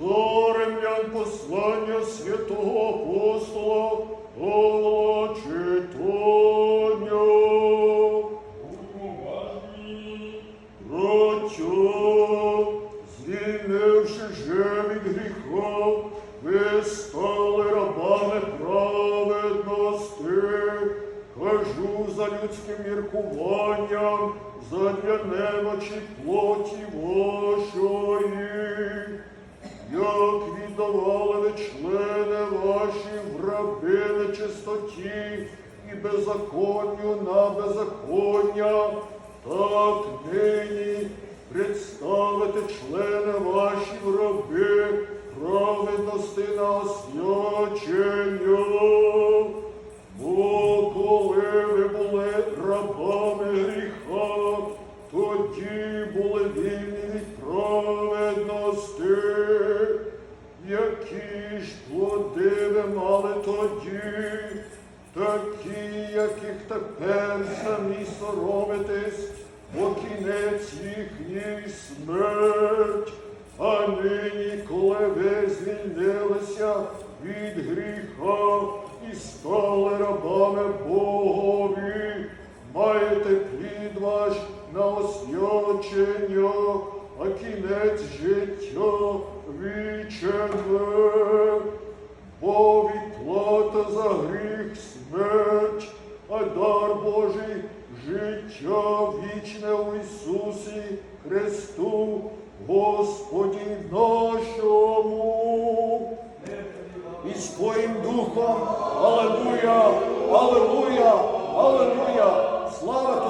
читанням послання святого апостола Павла звільнивши же від гріха, стали рабами праведності. Кажу за людським міркуванням, задля немочі плоті вашої. Як віддавали члени ваші в раби нечистоті і беззаконню на беззаконня, так нині представити члени ваші в раби праведності на освячення. Які ж плоди ви мали тоді, такі, яких тепер самі соромитесь, бо кінець їхній смерть. А нині, коли ви звільнилися від гріха і стали рабами Богові, маєте плід ваш на освячення, а кінець життя вічне. Бо відплата за гріх смерть, а дар Божий життя вічне у Ісусі Христу, Господі нашому. І з твоїм духом, Алелуя, Алелуя, Алелуя, слава